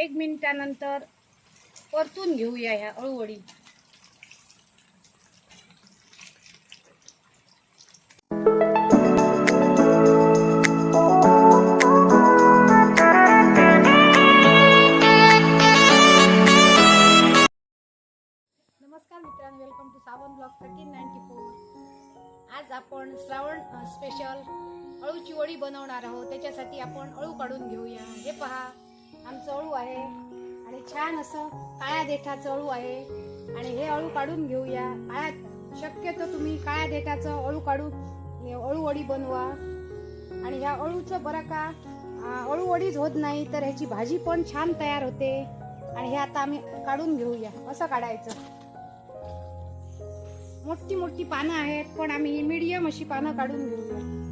एक मिनिटानंतर परतून घेऊया ह्या अळूवडी. नमस्कार वेलकम टू आज आपण श्रावण स्पेशल अळूची वडी बनवणार आहोत. त्याच्यासाठी आपण अळू काढून घेऊया. हे पहा. आमचं अळू आहे. आणि छान असं काळ्या देठाचं अळू आहे. आणि हे अळू काढून घेऊया. काळ्यात शक्यतो तुम्ही काळ्या देठाचं अळू काढून अळूवडी बनवा. आणि ह्या अळूचं बरं का अळूवडीच होत नाही तर ह्याची भाजी पण छान तयार होते. आणि हे आता आम्ही काढून घेऊया. असं काढायचं. मोठी मोठी पानं आहेत पण आम्ही मीडियम अशी पानं काढून घेऊया.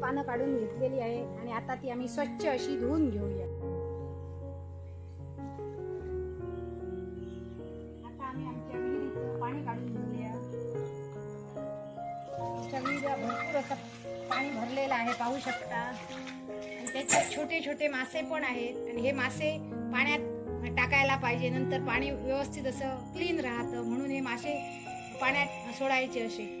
पानं काढून घेतलेली आहे आणि आता ती आम्ही स्वच्छ अशी धुवून घेऊया. आता आम्ही आमच्या विहिरीचं पाणी काढून घेऊया. आमच्या विहिरीला भरपूर असं पाणी भरलेलं आहे पाहू शकता. आणि त्याच्यात छोटे छोटे मासे पण आहेत आणि हे मासे पाण्यात टाकायला पाहिजे नंतर पाणी व्यवस्थित असं क्लीन राहतं. म्हणून हे मासे पाण्यात सोडायचे असे.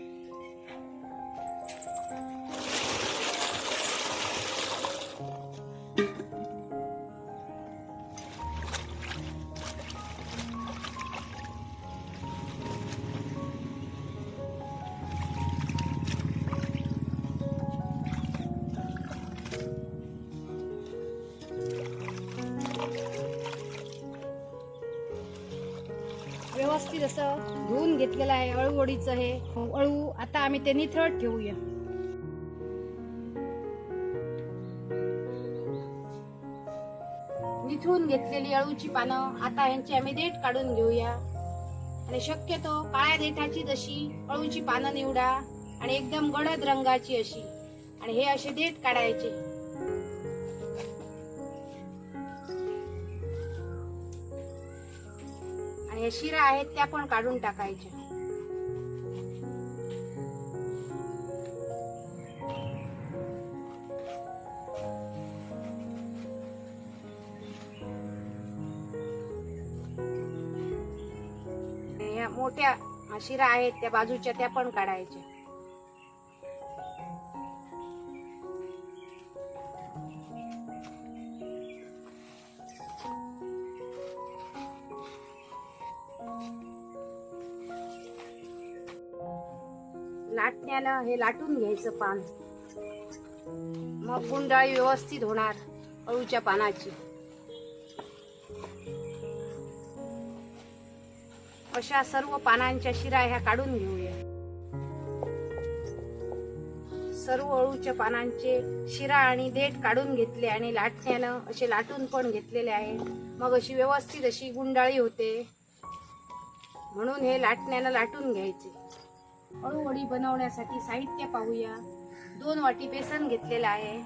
व्यवस्थित असं धुवून घेतलेलं आहे अळूवडीचं हे. अळू आता आम्ही ते निथळत ठेवूया. निथळून घेतलेली अळूची पानं आता यांची आम्ही देठ काढून घेऊया. आणि शक्यतो काळ्या देठाची जशी अळूची पानं निवडा आणि एकदम गडद रंगाची अशी. आणि हे असे देठ काढायचे. आणि या शिरा आहेत त्या पण काढून टाकायच्या ह्या मोठ्या शिरा आहेत त्या बाजूच्या त्या पण काढायच्या. लाटण्यानं हे लाटून घ्यायचं पान. मग गुंडाळी व्यवस्थित होणार अळूच्या पानाची. अशा सर्व पानांच्या शिरा ह्या काढून घेऊया. सर्व अळूच्या पानांचे शिरा आणि देठ काढून घेतले आणि लाटण्यानं असे लाटून पण घेतलेले आहे. मग अशी व्यवस्थित अशी गुंडाळी होते. म्हणून हे लाटण्यानं लाटून घ्यायचे. अळूवडी बनवण्यासाठी साहित्य पाहूया. दोन वाटी बेसन घेतलेलं आहे.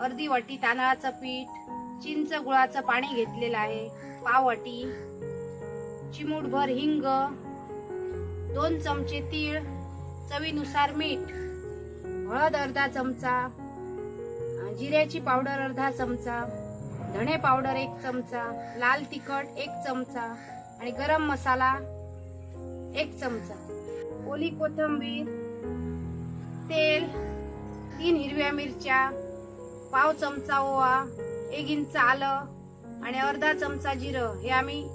अर्धी वाटी तांदळाचं पीठ चिंच गुळाचं पाणी घेतलेलं आहे. पाव वाटी चिमूटभर हिंग दोन चमचे तीळ चवीनुसार मीठ हळद अर्धा चमचा जिऱ्याची पावडर अर्धा चमचा धणे पावडर एक चमचा लाल तिखट एक चमचा आणि गरम मसाला एक चमचा. ओली कोथिंबीर तेल तीन हिरव्या मिरच्या पाव चमचा ओवा एक इंच आलं आणि अर्धा चमचा जिरं हे आम्ही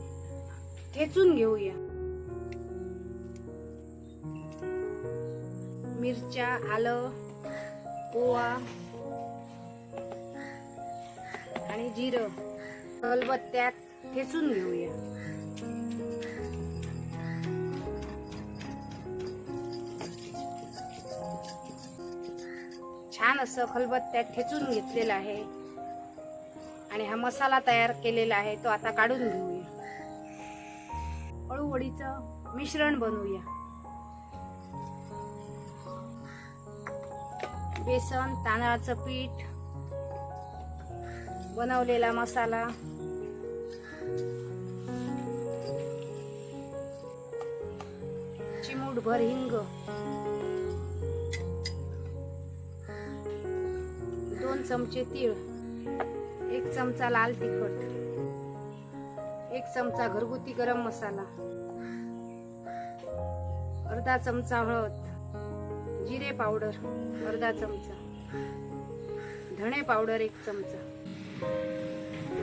ठेचून घेऊया. मिरच्या आलं ओवा आणि जिरं. कलबत्त्यात ठेचून घेऊया. छान असं खलबत्त्यात ठेचून घेतलेलं आहे. आणि हा मसाला तयार केलेला आहे तो आता काढून घेऊया. अळूवडीचं मिश्रण बनवूया. बेसन तांदळाचं पीठ बनवलेला मसाला. चिमूटभर हिंग. दोन चमचे तीळ एक चमचा लाल तिखट एक चमचा घरगुती गरम मसाला अर्धा चमचा हळद जिरे पावडर अर्धा चमचा धणे पावडर एक चमचा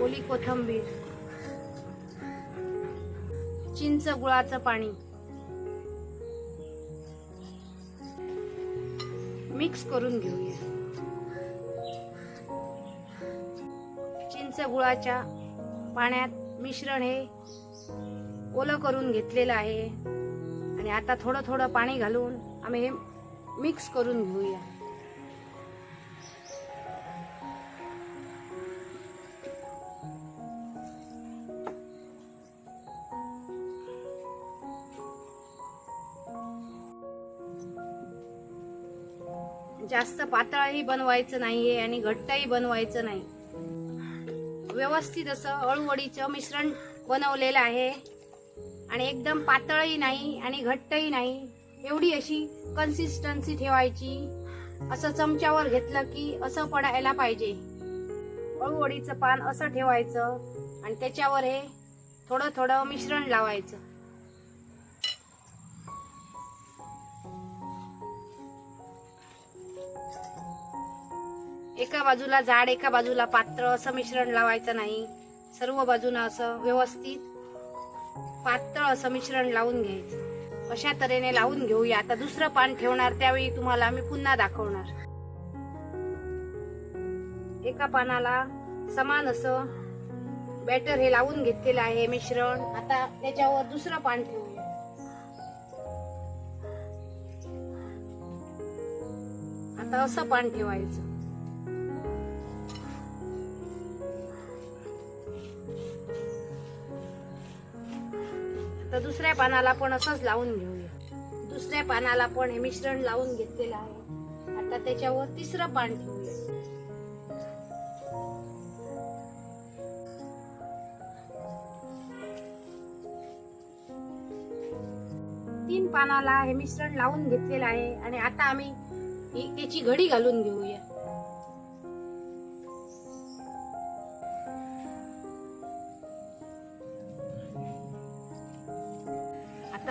ओली कोथंबीर चिंच गुळाचं पाणी मिक्स करून घेऊया. चिंच गुळाच्या पाण्यात मिश्रण हे ओलं करून घेतलेलं आहे. आणि आता थोडं थोडं पाणी घालून आम्ही हे मिक्स करून घेऊया. जास्त पातळही बनवायचं नाहीये आणि घट्टही बनवायचं नाही. व्यवस्थित असं अळूवडीचं मिश्रण बनवलेलं आहे. आणि एकदम पातळही नाही आणि घट्टही नाही. एवढी अशी कन्सिस्टन्सी ठेवायची. असं चमच्यावर घेतलं की असं पडायला पाहिजे. अळूवडीचं पान असं ठेवायचं आणि त्याच्यावर हे थोडं थोडं मिश्रण लावायचं. एका बाजूला जाड एका बाजूला पात्र असं मिश्रण लावायचं नाही. सर्व बाजूला असं व्यवस्थित पातळ असं मिश्रण लावून घ्यायचं. अशा तऱ्हेने लावून घेऊया. आता दुसरं पान ठेवणार त्यावेळी तुम्हाला मी पुन्हा दाखवणार. एका पानाला समान असं बॅटर हे लावून घेतलेलं आहे मिश्रण. आता त्याच्यावर दुसरं पान ठेवूया. आता असं पान ठेवायचं. तर दुसऱ्या पानाला पण असंच लावून घेऊया. दुसऱ्या पानाला पण हे मिश्रण लावून घेतलेलं आहे. आता त्याच्यावर तिसरं पान ठेवूया. तीन पानाला हे मिश्रण लावून घेतलेलं आहे. आणि आता आम्ही ही त्याची घडी घालून घेऊया.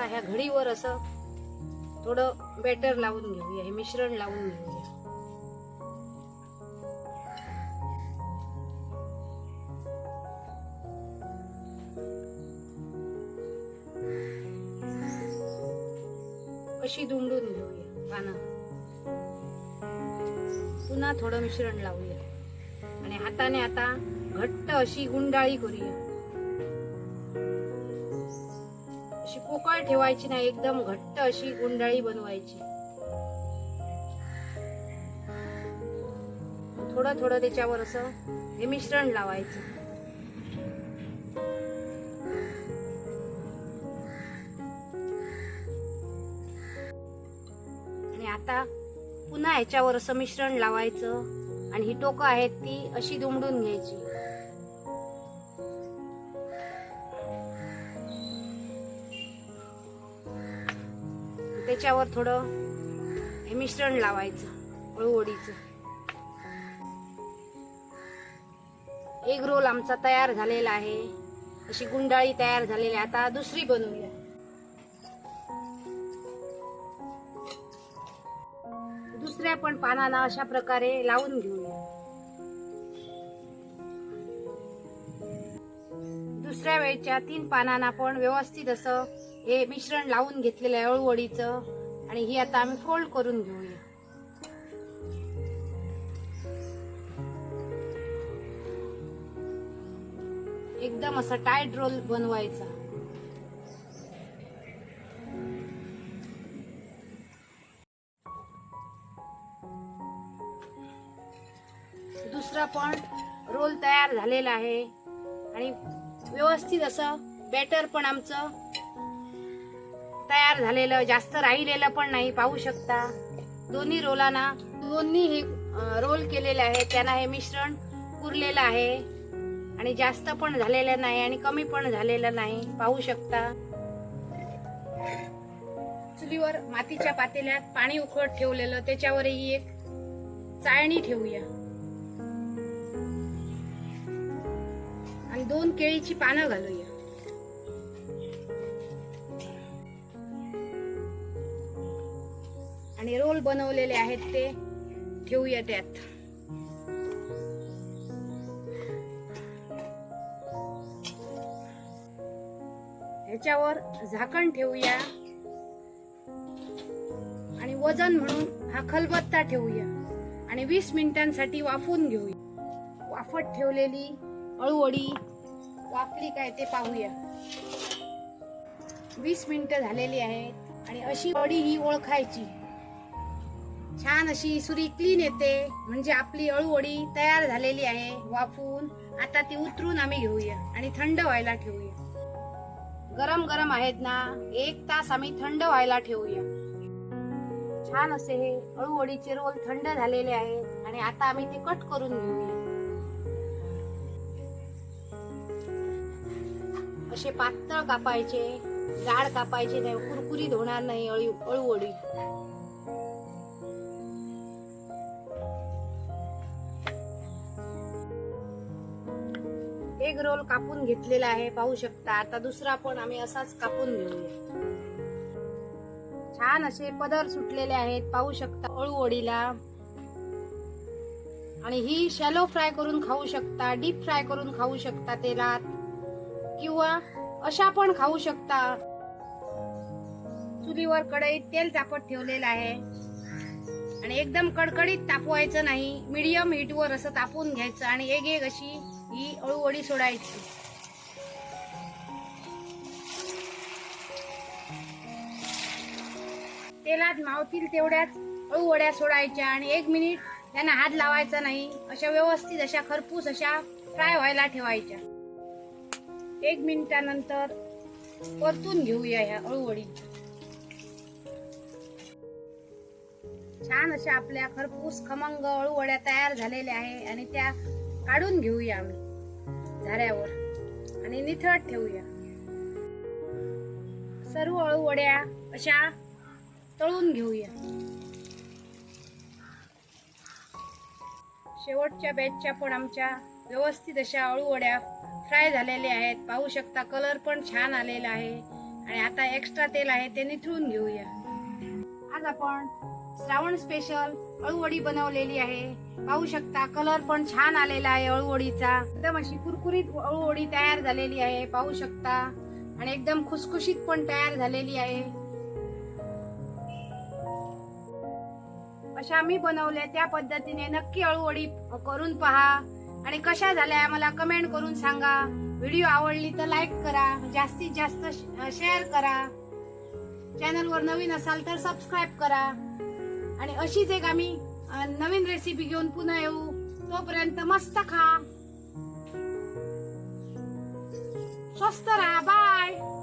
ह्या घडीवर असं थोडं बॅटर लावून घेऊया हे मिश्रण लावून घेऊया. अशी दुमडून घेऊया पानं. पुन्हा थोडं मिश्रण लावूया. आणि हाताने आता घट्ट अशी गुंडाळी करूया. अशी पोकळ ठेवायची नाही एकदम घट्ट अशी गुंडाळी बनवायची. थोडं थोडं त्याच्यावर असं हे मिश्रण लावायचं. आणि आता पुन्हा ह्याच्यावर असं मिश्रण लावायचं. आणि ही टोकं आहेत ती अशी दुमडून घ्यायची. त्याच्यावर थोडं हे मिश्रण लावायचं अळूवडीचं एग रोल आमचा तयार झालेला आहे. अशी गुंडाळी तयार झालेली आहे. आता दुसरी बनवूया. दुसऱ्या पण पानांना अशा प्रकारे लावून घेऊया. दुसऱ्या वेळच्या तीन पानांना पण व्यवस्थित असं हे मिश्रण लावून घेतलेलं आहे हळूवडीचं आणि ही आता आम्ही फोल्ड करून घेऊया. एकदम असा टाईट रोल बनवायचा. दुसरा पण रोल तयार झालेला आहे. आणि व्यवस्थित असं बॅटर पण आमचं तयार झालेलं जास्त राहिलेलं पण नाही पाहू शकता. दोन्ही रोलांना दोन्ही हे रोल केलेले आहे त्यांना हे मिश्रण पुरलेलं आहे. आणि जास्त पण झालेलं नाही आणि कमी पण झालेलं नाही. पाहू शकता. चुलीवर मातीच्या पातेल्यात पाणी उकळत ठेवलेलं त्याच्यावरही एक चाळणी ठेवूया. आणि दोन केळीची पानं घालूया. रोल बनवलेले आहेत ते. ठेवूया त्यात. ह्याच्यावर झाकण ठेवूया. आणि वजन म्हणून हा खलबत्ता ठेवूया. आणि वीस मिनिटांसाठी वाफून घेऊया. वाफत ठेवलेली अळूवडी वाफली काय ते पाहूया. वीस मिनिटं झालेली आहेत. आणि अशी वडी ही ओळखायची. छान अशी सुरी क्लीन येते. म्हणजे आपली अळूवडी तयार झालेली आहे वाफून. आता ती उतरून आम्ही घेऊया आणि थंड व्हायला ठेवूया. गरम गरम आहेत ना एक तास आम्ही थंड व्हायला ठेवूया. छान असे हे अळूवडीचे रोल थंड झालेले आहेत आणि आता आम्ही ते कट करून घेऊया. असे पातळ कापायचे जाड कापायचे नाही कुरकुरीत होणार नाही अळू अळूवडी. एक रोल कापून घेतलेला आहे पाहू शकता. आता दुसरा पण आम्ही असाच कापून घेऊया. छान असे पदर सुटलेले आहेत पाहू शकता. अळूवडीला. आणि ही शॅलो फ्राय करून खाऊ शकता डीप फ्राय करून खाऊ शकता तेलात. किंवा अशा पण खाऊ शकता. चुलीवर कढईत तेल तापत ठेवलेलं आहे. आणि एकदम कडकडीत तापवायचं नाही. मीडियम हीटवर असं तापून घ्यायचं. आणि एक एक अशी ही अळूवडी सोडायची. तेलात मावतील तेवढ्याच अळूवड्या सोडायच्या आणि एक मिनिट त्यांना हात लावायचा नाही. अशा व्यवस्थित अशा खरपूस अशा फ्राय व्हायला ठेवायच्या. एक मिनिटानंतर परतून घेऊया ह्या अळूवडी छान अशा आपल्या खरपूस खमंग अळूवड्या तयार झालेल्या आहे आणि त्या काढून घेऊया आम्ही. झाऱ्यावर आणि निथळत ठेवूया. सर्व अळूवड्या अशा तळून घेऊया. शेवटच्या बॅचच्या पण आमच्या व्यवस्थित अशा अळूवड्या फ्राय झालेल्या आहेत. पाहू शकता कलर पण छान आलेला आहे. आणि आता एक्स्ट्रा तेल आहे ते निथळून घेऊया. आज आपण श्रावण स्पेशल अळूवडी बनवलेली आहे. पाहू शकता कलर पण छान आलेला आहे अळूवडीचा. एकदम अशी कुरकुरीत अळूवडी तयार झालेली आहे पाहू शकता. आणि एकदम खुसखुशीत पण तयार झालेली आहे. अशा मी बनवल्या त्या पद्धतीने नक्की अळूवडी करून पहा. आणि कशा झाल्या मला कमेंट करून सांगा. व्हिडिओ आवडली तर लाईक करा. जास्तीत जास्त शेअर करा. चॅनलवर नवीन असाल तर सबस्क्राईब करा. आणि अशीच एक आम्ही नवीन रेसिपी घेऊन पुन्हा येऊ. तोपर्यंत मस्त खा. स्वस्त राहा. बाय